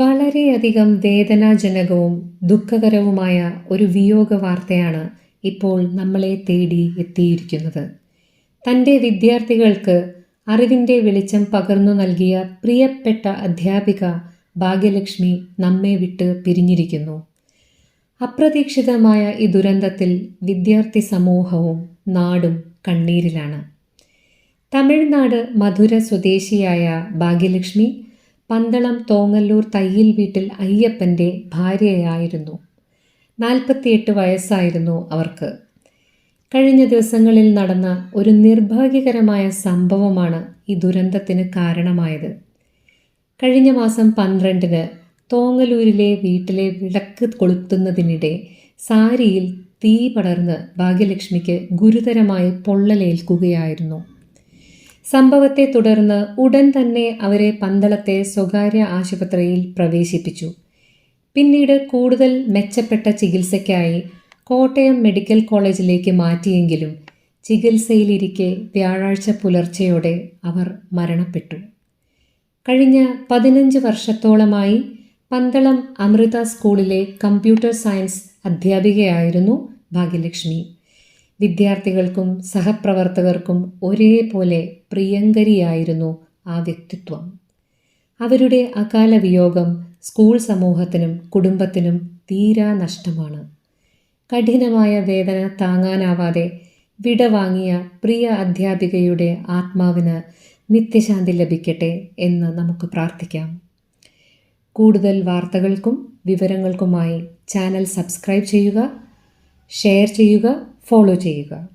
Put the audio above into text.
വളരെയധികം വേദനാജനകവും ദുഃഖകരവുമായ ഒരു വിയോഗ വാർത്തയാണ് ഇപ്പോൾ നമ്മളെ തേടി എത്തിയിരിക്കുന്നത്. തന്റെ വിദ്യാർത്ഥികൾക്ക് അറിവിന്റെ വെളിച്ചം പകർന്നു നൽകിയ പ്രിയപ്പെട്ട അധ്യാപിക ഭാഗ്യലക്ഷ്മി നമ്മെ വിട്ട് പിരിഞ്ഞിരിക്കുന്നു. അപ്രതീക്ഷിതമായ ഈ ദുരന്തത്തിൽ വിദ്യാർത്ഥി സമൂഹവും നാടും കണ്ണീരിലാണ്. തമിഴ്നാട് മധുര സ്വദേശിയായ ഭാഗ്യലക്ഷ്മി പന്തളം തോങ്ങല്ലൂർ തയ്യിൽ വീട്ടിൽ അയ്യപ്പന്റെ ഭാര്യയായിരുന്നു. നാൽപ്പത്തിയെട്ട് വയസ്സായിരുന്നു അവർക്ക്. കഴിഞ്ഞ ദിവസങ്ങളിൽ നടന്ന ഒരു നിർഭാഗ്യകരമായ സംഭവമാണ് ഈ ദുരന്തത്തിന് കാരണമായത്. കഴിഞ്ഞ മാസം പന്ത്രണ്ടിന് തോങ്ങലൂരിലെ വീട്ടിലെ വിളക്ക് കൊളുത്തുന്നതിനിടെ സാരിയിൽ തീ പടർന്ന് ഭാഗ്യലക്ഷ്മിക്ക് ഗുരുതരമായി പൊള്ളലേൽക്കുകയായിരുന്നു. സംഭവത്തെ തുടർന്ന് ഉടൻ തന്നെ അവരെ പന്തളത്തെ സ്വകാര്യ ആശുപത്രിയിൽ പ്രവേശിപ്പിച്ചു. പിന്നീട് കൂടുതൽ മെച്ചപ്പെട്ട ചികിത്സയ്ക്കായി കോട്ടയം മെഡിക്കൽ കോളേജിലേക്ക് മാറ്റിയെങ്കിലും ചികിത്സയിലിരിക്കെ വ്യാഴാഴ്ച പുലർച്ചെയോടെ അവർ മരണപ്പെട്ടു. കഴിഞ്ഞ പതിനഞ്ച് വർഷത്തോളമായി പന്തളം അമൃത സ്കൂളിലെ കമ്പ്യൂട്ടർ സയൻസ് അധ്യാപികയായിരുന്നു ഭാഗ്യലക്ഷ്മി. വിദ്യാർത്ഥികൾക്കും സഹപ്രവർത്തകർക്കും ഒരേപോലെ പ്രിയങ്കരിയായിരുന്നു ആ വ്യക്തിത്വം. അവരുടെ അകാല വിയോഗം സ്കൂൾ സമൂഹത്തിനും കുടുംബത്തിനും തീരാ നഷ്ടമാണ്. കഠിനമായ വേദന താങ്ങാനാവാതെ വിടവാങ്ങിയ പ്രിയ അധ്യാപികയുടെ ആത്മാവിന് നിത്യശാന്തി ലഭിക്കട്ടെ എന്ന് നമുക്ക് പ്രാർത്ഥിക്കാം. കൂടുതൽ വാർത്തകൾക്കും വിവരങ്ങൾക്കുമായി ചാനൽ സബ്സ്ക്രൈബ് ചെയ്യുക ഷെയർ ചെയ്യുക ഫോളോ ചെയ്യുക.